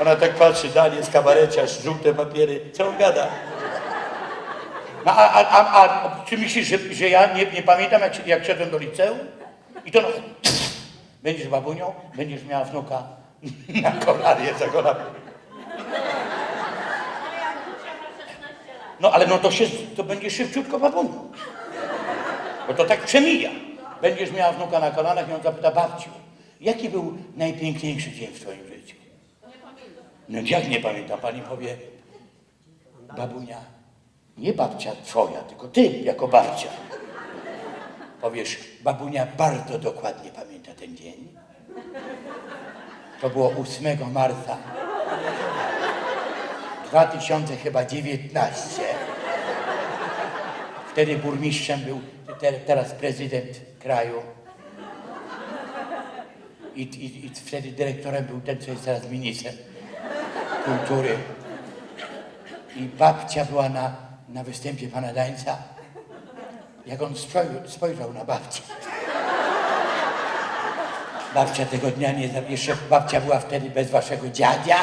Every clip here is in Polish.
Ona tak patrzy, Daniel z kabareciarz, żółte papiery, co on gada? No a, a, a, a czy myślisz, że, że ja nie, nie pamiętam, jak, jak szedłem do liceum? I to no, będziesz babunią, będziesz miała wnuka na kolanie za kolana. No ale no to się, to będzie szybciutko babunią. Bo to tak przemija. Będziesz miała wnuka na kolanach i on zapyta babciu, jaki był najpiękniejszy dzień w twoim życiu? No jak nie pamiętam, pani powie, babunia, nie babcia twoja, tylko ty jako babcia. Powiesz, babunia bardzo dokładnie pamięta ten dzień. To było 8 marca 2000 chyba 19. Wtedy burmistrzem był te, teraz prezydent kraju. I, i, I wtedy dyrektorem był ten, co jest teraz ministrem kultury. I babcia była na, na występie pana Dańca. Jak on spojrzał, spojrzał na babcię. Babcia tego dnia nie... za- Jeszcze babcia była wtedy bez waszego dziadzia.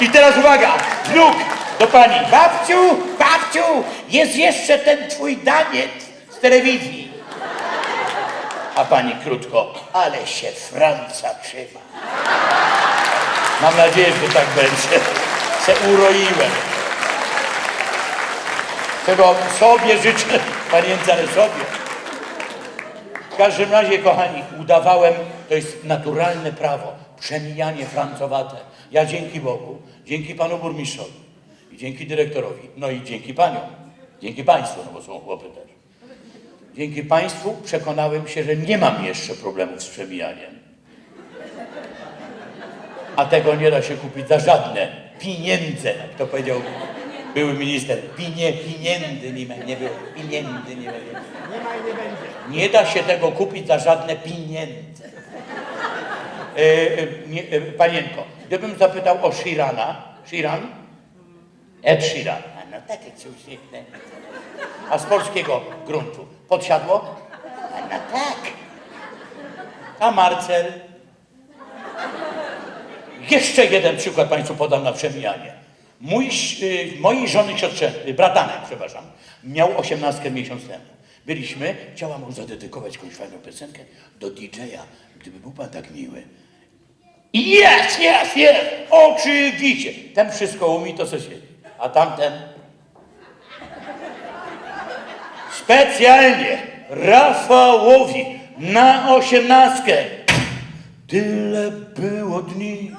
I teraz uwaga, wnuk do pani. Babciu, babciu, jest jeszcze ten twój daniec z telewizji. A pani krótko, ale się Franca trzyma. Mam nadzieję, że tak będzie. Se uroiłem. Czego sobie życzę, panience, ale sobie. W każdym razie, kochani, udawałem, to jest naturalne prawo, przemijanie francowate. Ja dzięki Bogu, dzięki panu burmistrzowi, i dzięki dyrektorowi, no i dzięki paniom, dzięki państwu, no bo są chłopy też. Dzięki państwu przekonałem się, że nie mam jeszcze problemów z przemijaniem. A tego nie da się kupić za żadne pieniądze, jak to powiedział były minister. Pinie, pieniędzy nie, ma, nie było, pieniędzy nie będzie. Nie ma i nie będzie. Nie da się tego kupić za żadne pieniądze. E, e, nie, e, panienko, gdybym zapytał o Shirana, Shiran? Ed Sheeran. A no takie cudowne. A z polskiego gruntu podsiadło? A no tak. A Marcel? Jeszcze jeden przykład Państwu podam na przemijanie. Mój, y, mojej żony siostrze, y, bratanek, przepraszam, miał osiemnastkę miesiąc temu. Byliśmy, chciałam mu zadedykować jakąś fajną piosenkę do DJ-a, gdyby był Pan tak miły. Jest, jest, jest, oczywiście. Ten wszystko umie, to co siedzi. A tamten specjalnie Rafałowi na osiemnastkę. Tyle było dni.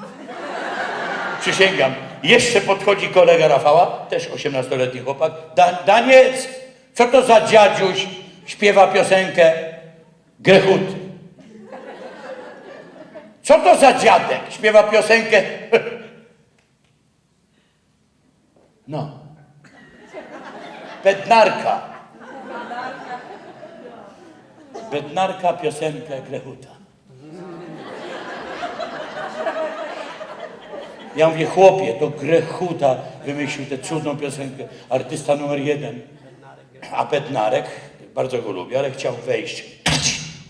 Przysięgam. Jeszcze podchodzi kolega Rafała, też 18-letni chłopak. Da, Daniec, co to za dziadziuś śpiewa piosenkę Grechuty? Co to za dziadek śpiewa piosenkę? No. Bednarka. Bednarka piosenkę Grechuta. Ja mówię, chłopie, to Grechuta wymyślił tę cudną piosenkę, artysta numer jeden. A Bednarek, bardzo go lubię, ale chciał wejść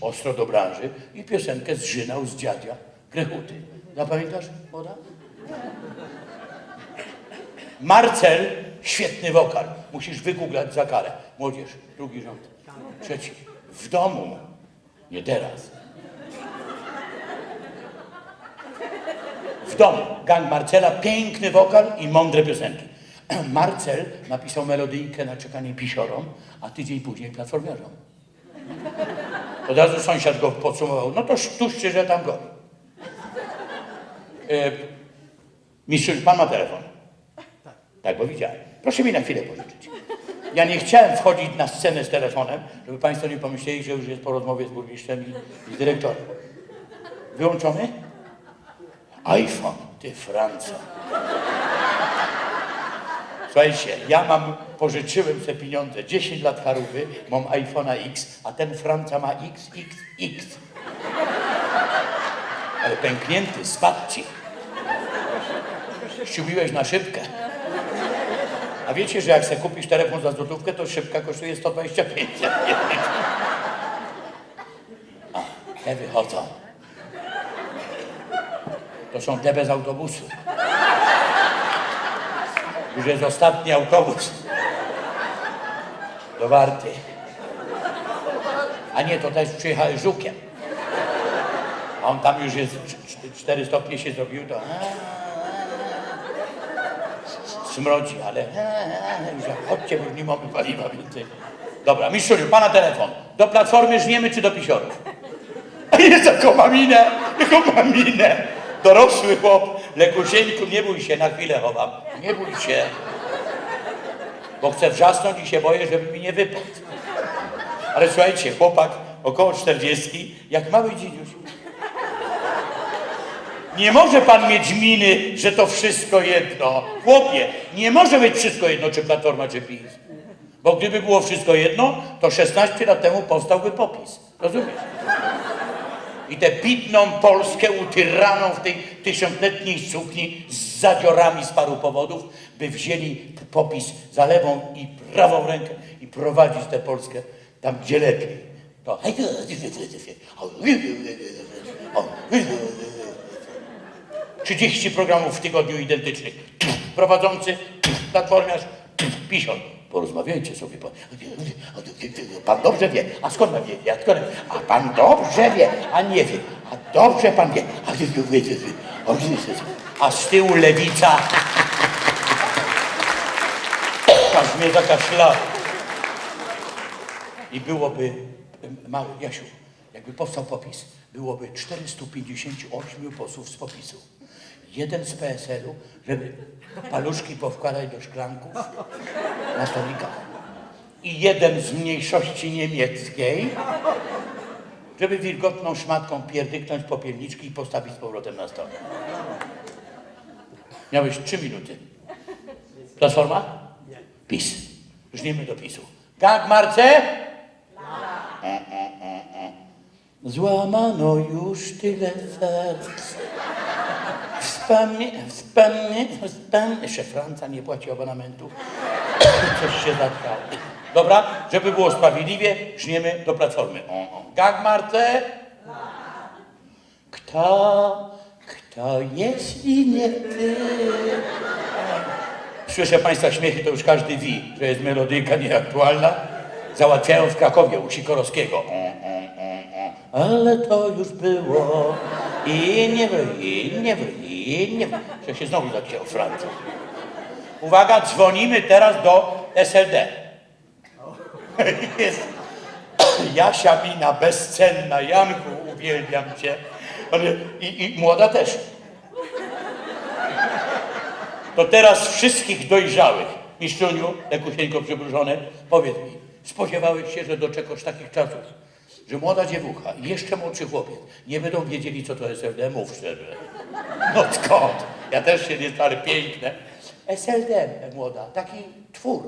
ostro do branży i piosenkę zżynał z dziadzia Grechuty. Zapamiętasz, Woda? Marcel, świetny wokal. Musisz wygooglać za karę. Młodzież, drugi rząd. Trzeci. W domu. Nie teraz. Domu. Gang Marcela, piękny wokal i mądre piosenki. Marcel napisał melodyjkę na czekanie pisiorom, a tydzień później platformiarzom. Od razu sąsiad go podsumował. No to sztuczcie, że tam go. E, mistrzu, pan ma telefon. Tak, bo widziałem. Proszę mi na chwilę pożyczyć. Ja nie chciałem wchodzić na scenę z telefonem, żeby Państwo nie pomyśleli, że już jest po rozmowie z burmistrzem i, i z dyrektorem. Wyłączony? iPhone, ty Franca. Słuchajcie, ja mam, pożyczyłem te pieniądze, 10 lat charówy, mam iPhone'a X, a ten Franca ma X, X, X. Ale pęknięty, spadł ci. Ściubiłeś na szybkę. A wiecie, że jak sobie kupisz telefon za złotówkę, to szybka kosztuje 125. A, te wychodzą. To są te bez autobusu. Już jest ostatni autobus. Do Warty. A nie, to też przyjechałeś żukiem. A on tam już jest, cz- cz- cztery stopnie się zrobił, to smrodzi, ale chodźcie, bo już nie mamy paliwa więcej. Dobra, mistrzuniu, pana telefon. Do Platformy żniemy czy do Pisiorów? A jest jaką ma minę, jaką ma minę. Dorosły chłop, Lekusieńku, nie bój się, na chwilę chowam. Nie bój się. Bo chcę wrzasnąć i się boję, żeby mi nie wypadł. Ale słuchajcie, chłopak około 40, jak mały dzidziuś. Nie może pan mieć miny, że to wszystko jedno. Chłopie, nie może być wszystko jedno, czy Platforma, czy PiS. Bo gdyby było wszystko jedno, to 16 lat temu powstałby popis. Rozumiesz? I tę bitną Polskę utyraną w tej tysiącletniej sukni z zadziorami z paru powodów, by wzięli popis za lewą i prawą rękę i prowadzić tę Polskę tam, gdzie lepiej. To... 30 programów w tygodniu identycznych. Prowadzący, platformiarz, piszą. Porozmawiajcie sobie. Pan, pan dobrze wie. A skąd pan wie? A, skąd? a pan dobrze wie, a nie wie. A dobrze pan wie. A, z tyłu lewica. Aż mnie zakaszlało. I byłoby, Jasiu, jakby powstał popis, byłoby 458 posłów z popisu. Jeden z PSL-u, żeby paluszki powkładać do szklanków na stolikach. I jeden z mniejszości niemieckiej, żeby wilgotną szmatką pierdyknąć popielniczki i postawić z powrotem na stole. Miałeś trzy minuty. Platforma? PiS. Nie my do PiSu. Tak, Marce? E, e, e. Złamano już tyle serc. Wspomnie, wspomnie, wspomnie. Jeszcze Franca nie płaci abonamentu. Coś się zatkało. Dobra, żeby było sprawiedliwie, szniemy do Platformy. O, o. Gag? Kto, kto jeśli nie ty? Słyszę Państwa śmiechy, to już każdy wi, że jest melodyjka nieaktualna. Załatwiają w Krakowie u Sikorowskiego. O, o, o, o. Ale to już było i nie wr- i nie wr- i nie wr- Że się znowu zacięło Francja. Uwaga, dzwonimy teraz do SLD. Jest Jasia Mina, bezcenna, Janku, uwielbiam Cię. I, I młoda też. To teraz wszystkich dojrzałych, mistrzuniu, Lekusieńko przybrużone, powiedz mi, spodziewałeś się, że doczekasz takich czasów, że młoda dziewucha i jeszcze młodszy chłopiec nie będą wiedzieli, co to SLD? Mów szczerze. No skąd? Ja też się nie ale piękne. SLD, młoda, taki twór.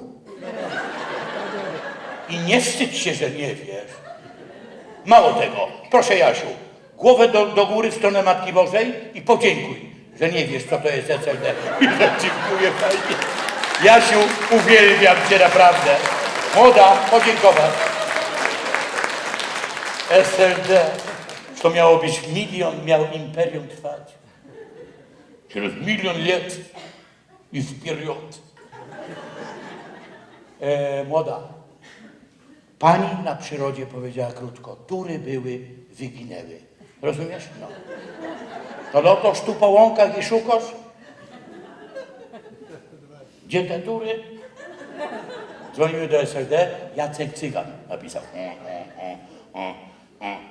I nie wstydź się, że nie wiesz. Mało tego, proszę Jasiu, głowę do, do góry w stronę Matki Bożej i podziękuj, że nie wiesz, co to jest SLD. I że dziękuję fajnie. Jasiu, uwielbiam Cię naprawdę. Młoda, podziękować. SLD. To miało być milion, miał imperium trwać. Через milion lat i wpierdziot. E, młoda, Pani na przyrodzie powiedziała krótko, tury były, wyginęły. Rozumiesz? No. To lotosz tu po łąkach i szukasz? Gdzie te tury? Dzwonimy do SLD, Jacek Cygan napisał.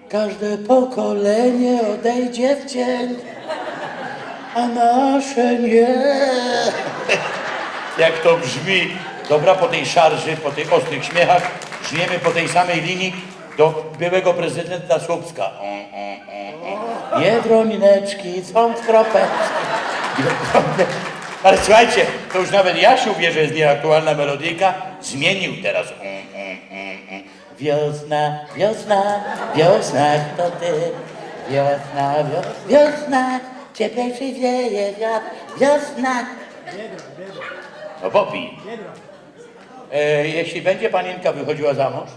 Każde pokolenie odejdzie w cień, a nasze nie. Jak to brzmi. Dobra, po tej szarży, po tych ostrych śmiechach, żniemy po tej samej linii do byłego prezydenta Słupska. Biedronineczki są w kropeczki. Ale słuchajcie, to już nawet Jasiu wie, że jest nieaktualna melodyjka. Zmienił teraz. Wiosna, wiosna, wiosna, to ty. Wiosna, wiosna, wiosna, cieplejszy wieje wiatr. Wiosna. No popij. E, jeśli będzie panienka wychodziła za mąż,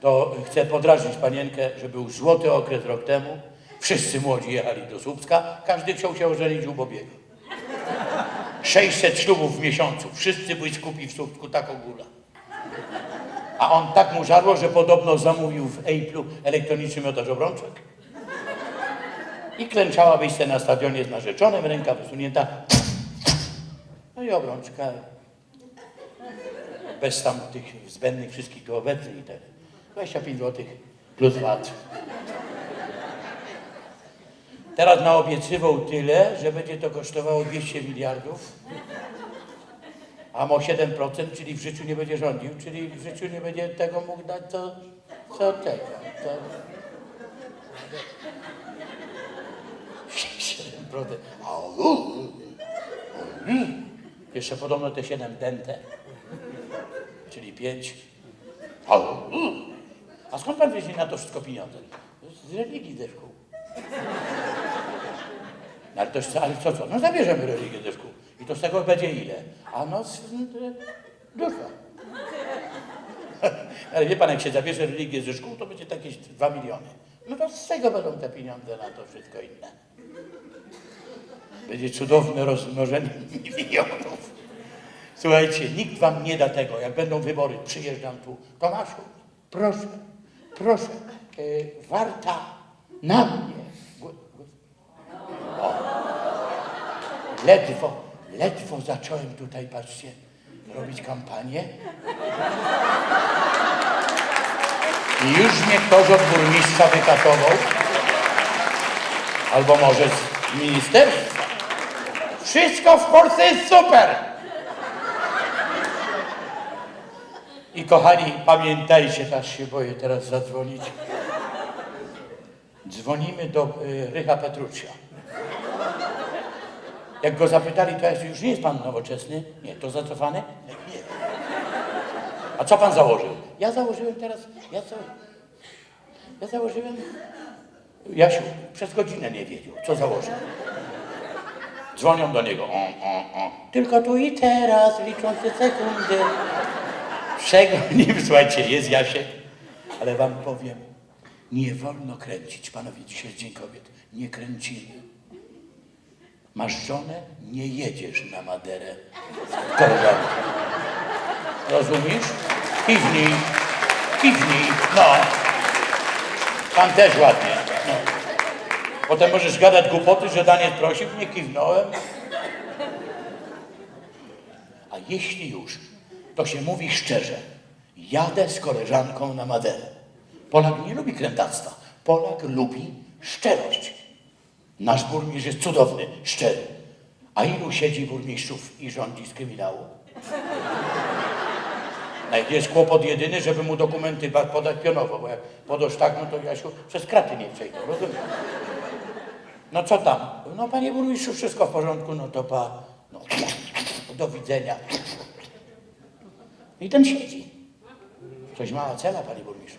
to chcę podrażnić panienkę, że był złoty okres rok temu, Wszyscy młodzi jechali do Słupska, każdy chciał się ożenić u Bobiego. 600 ślubów w miesiącu, wszyscy błyskupi w Słupsku, tak ogóla. A on tak mu żarło, że podobno zamówił w Ejplu elektroniczny miotacz obrączek. I klęczała wyjście na stadionie z narzeczonym, ręka wysunięta. No i obrączka. Bez tam tych zbędnych wszystkich tu obecnych i tak. 25 zł plus VAT. Teraz naobiecywał tyle, że będzie to kosztowało 200 miliardów. A mo 7%, czyli w życiu nie będzie rządził, czyli w życiu nie będzie tego mógł dać, co, co tego. To... 7%. Au. Jeszcze podobno te 7 dente, czyli 5. Au. A skąd pan weźmie na to wszystko pieniądze? Z religii ze szkół. No ale to ale co, co? No zabierzemy religię ze szkół. I to z tego będzie ile? A no, z, dużo. Ale wie pan, jak się zabierze religię ze szkół, to będzie to jakieś 2 miliony. No to z tego będą te pieniądze na to wszystko inne. Będzie cudowne rozmnożenie milionów. Słuchajcie, nikt wam nie da tego. Jak będą wybory, przyjeżdżam tu. Tomaszu, proszę, proszę, e, warta na mnie. O. Ledwo, ledwo zacząłem tutaj, patrzcie, robić kampanię. I już mnie ktoś od burmistrza wykatował. Albo może z ministerstwa. Wszystko w Polsce jest super! I kochani, pamiętajcie, też się boję teraz zadzwonić. Dzwonimy do y, Rycha Petruccia. Jak go zapytali, to już nie jest pan nowoczesny? Nie, to zacofany? Nie. A co pan założył? Ja założyłem teraz, ja, za, ja założyłem, Jasiu, przez godzinę nie wiedział, co założył. Dzwonią do niego, o, o, o. Tylko tu i teraz, liczą się sekundy. Czego nim, słuchajcie, jest Jasiek, ale wam powiem, nie wolno kręcić, panowie, dzisiaj Dzień Kobiet, nie kręcimy. Masz żonę, nie jedziesz na Maderę z koleżanką. Rozumiesz? Kiwnij, kiwnij, no. Pan też ładnie, no. Potem możesz gadać głupoty, że Daniel prosił, nie kiwnąłem. A jeśli już, to się mówi szczerze. Jadę z koleżanką na Maderę. Polak nie lubi krętactwa. Polak lubi szczerość. Nasz burmistrz jest cudowny, szczery. A ilu siedzi burmistrzów i rządzi z kryminału? Jest kłopot jedyny, żeby mu dokumenty podać pionowo, bo jak podasz tak, no to Jasiu przez kraty nie przejdą, rozumiem? No co tam? No panie burmistrzu, wszystko w porządku, no to pa, no, do widzenia. I ten siedzi. Coś mała cela, panie burmistrzu.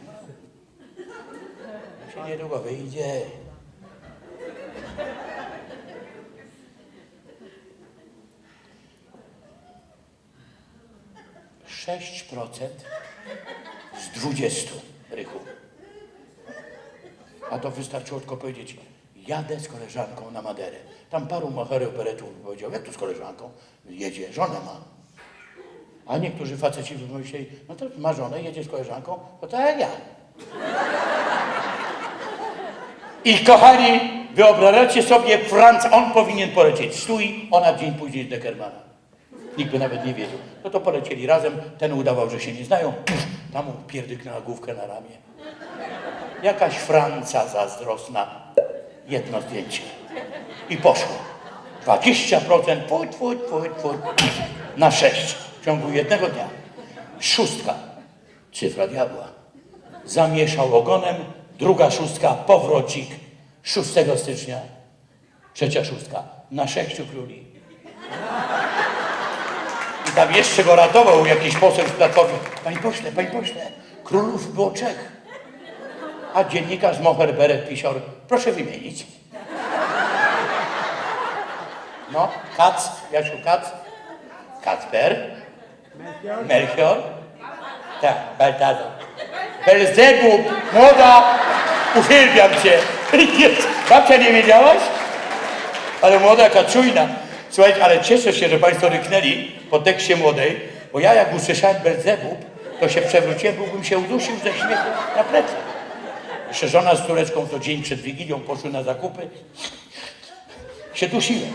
Się niedługo wyjdzie. Sześć procent z dwudziestu, Rychu. A to wystarczyło tylko powiedzieć, jadę z koleżanką na Maderę. Tam paru machery operetów powiedział, jak to z koleżanką? Jedzie, żonę ma. A niektórzy faceci wymyśleli, no to ma żonę, jedzie z koleżanką, to tak jak ja. I kochani, wyobrażacie sobie, Franc, on powinien polecieć stój, ona dzień później z Deckermana. Nikt by nawet nie wiedział. No to polecieli razem, ten udawał, że się nie znają, puf, tam mu pierdyknęła główkę na ramię. Jakaś Franca zazdrosna, jedno zdjęcie. I poszło. 20% put, put, put, put, na 6 w ciągu jednego dnia. Szóstka, cyfra diabła. Zamieszał ogonem, druga szóstka, powrocik. 6 stycznia, trzecia szóstka, na sześciu króli. I tam jeszcze go ratował jakiś poseł z Platformy. Panie pośle, panie pośle, królów było trzech. A dziennikarz Moher Beret Pisior, proszę wymienić. No, Kac, Jasiu Kac, Kacper, Melchior, tak, Baltazar. Belzebub, młoda, uwielbiam cię. Babcia nie wiedziałaś? Ale młoda, jaka czujna. Słuchajcie, ale cieszę się, że Państwo ryknęli po tekście młodej, bo ja jak usłyszałem Belzebub, to się przewróciłem, byłbym się udusił ze śmiechu na plecy. Jeszcze żona z córeczką to dzień przed Wigilią poszły na zakupy. Się dusiłem.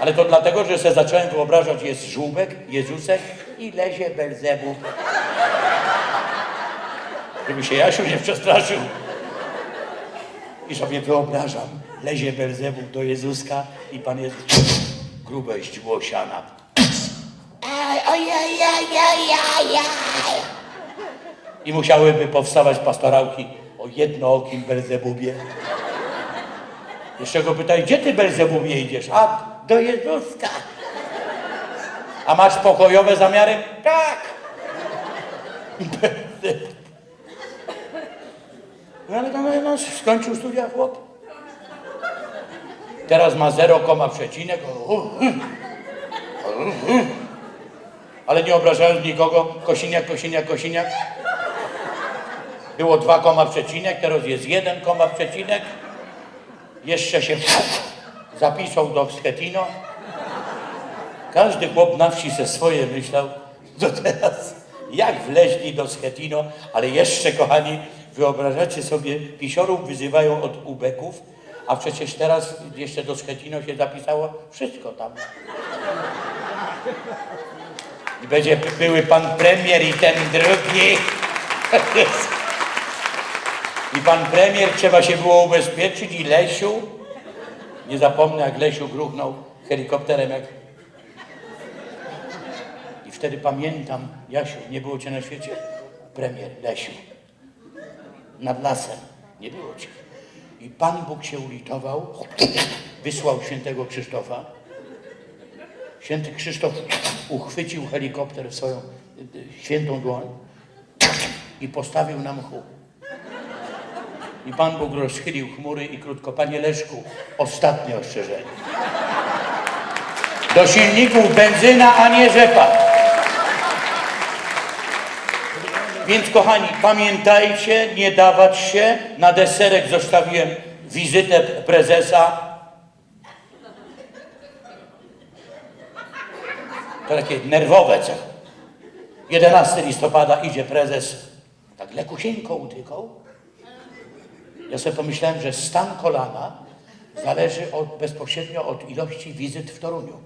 Ale to dlatego, że sobie zacząłem wyobrażać, jest żółbek, Jezusek i lezie Belzebub. Żeby się Jasiu nie przestraszył. I sobie wyobrażam, lezie Belzebub do Jezuska i Pan Jezus grubość głosiana. I musiałyby powstawać pastorałki o jednookim Belzebubie. Jeszcze go pytaj, gdzie ty Belzebubie idziesz? A, do Jezuska. A masz pokojowe zamiary? Tak. Belzebub. No ale tam no, skończył studia chłop. Teraz ma 0, przecinek. Ale nie obrażając nikogo, kosiniak, kosiniak, kosiniak. Było 2, koma przecinek, teraz jest 1, koma przecinek. Jeszcze się zapisał do Schetino. Każdy chłop na wsi se swoje myślał. To teraz jak wleźli do Schetino, ale jeszcze kochani, wyobrażacie sobie, pisiorów wyzywają od ubeków, a przecież teraz jeszcze do Schetino się zapisało wszystko tam. I będzie były pan premier i ten drugi. I pan premier trzeba się było ubezpieczyć i Lesiu, nie zapomnę jak Lesiu gruchnął helikopterem jak... I wtedy pamiętam, Jasiu, nie było cię na świecie, premier Lesiu, nad lasem, nie było cię. I Pan Bóg się ulitował, wysłał świętego Krzysztofa. Święty Krzysztof uchwycił helikopter w swoją y, świętą dłoń i postawił na mchu. I Pan Bóg rozchylił chmury i krótko, Panie Leszku, ostatnie ostrzeżenie. Do silników benzyna, a nie rzepa. Więc kochani, pamiętajcie, nie dawać się. Na deserek zostawiłem wizytę prezesa. To takie nerwowe co. 11 listopada idzie prezes, tak lekusieńko utykał. Ja sobie pomyślałem, że stan kolana zależy od, bezpośrednio od ilości wizyt w Toruniu.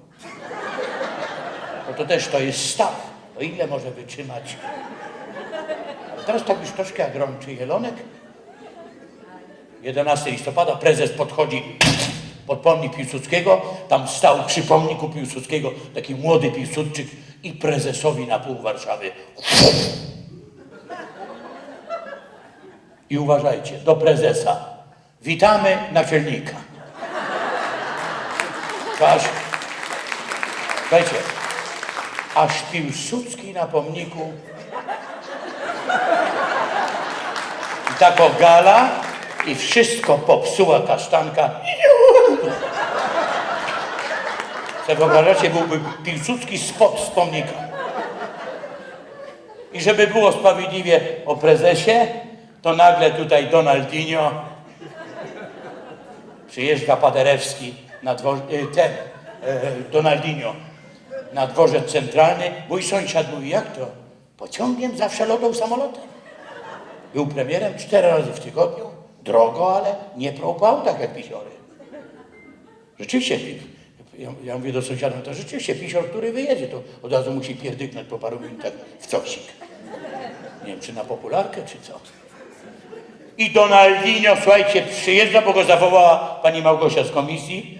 Bo to też to jest staw. O ile może wytrzymać. Teraz tak już troszkę jak rączy jelonek. 11 listopada prezes podchodzi pod pomnik Piłsudskiego. Tam stał przy pomniku Piłsudskiego taki młody Piłsudczyk i prezesowi na pół Warszawy. I uważajcie, do prezesa. Witamy naczelnika. Aż, słuchajcie, aż Piłsudski na pomniku i tako gala i wszystko popsuła kasztanka. Se wyobrażacie, byłby Piłsudski spod z pomnika. I żeby było sprawiedliwie o prezesie, to nagle tutaj Donaldinho przyjeżdża Paderewski na dwor, y, ten, y, Donaldinho na dworzec centralny. Mój sąsiad mówi, jak to? Pociągiem zawsze lotą samolotem. Był premierem cztery razy w tygodniu, drogo, ale nie prął po autach jak pisiory. Rzeczywiście, ja, ja mówię do sąsiada, to rzeczywiście pisior, który wyjedzie, to od razu musi pierdyknąć po paru minutach w cosik. Nie wiem, czy na popularkę, czy co. I Donaldinho, słuchajcie, przyjeżdża, bo go zawołała pani Małgosia z komisji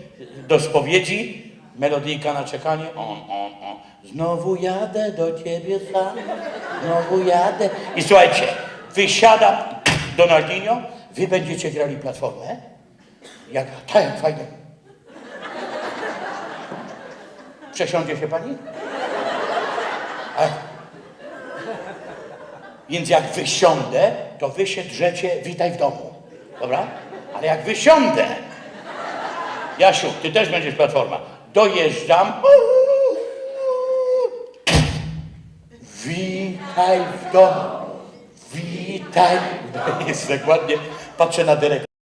do spowiedzi. Melodyjka na czekanie. On, on, on. Znowu jadę do ciebie sam, znowu jadę. I słuchajcie, wysiada Donaldinho, wy będziecie grali platformę. Jak, tak, fajnie. Przesiądzie się pani? A, więc jak wysiądę, to wy się drzecie, witaj w domu. Dobra? Ale jak wysiądę, Jasiu, ty też będziesz platforma. Dojeżdżam. Witaj w domu. Witaj. Jest tak ładnie. Patrzę na dyrektora.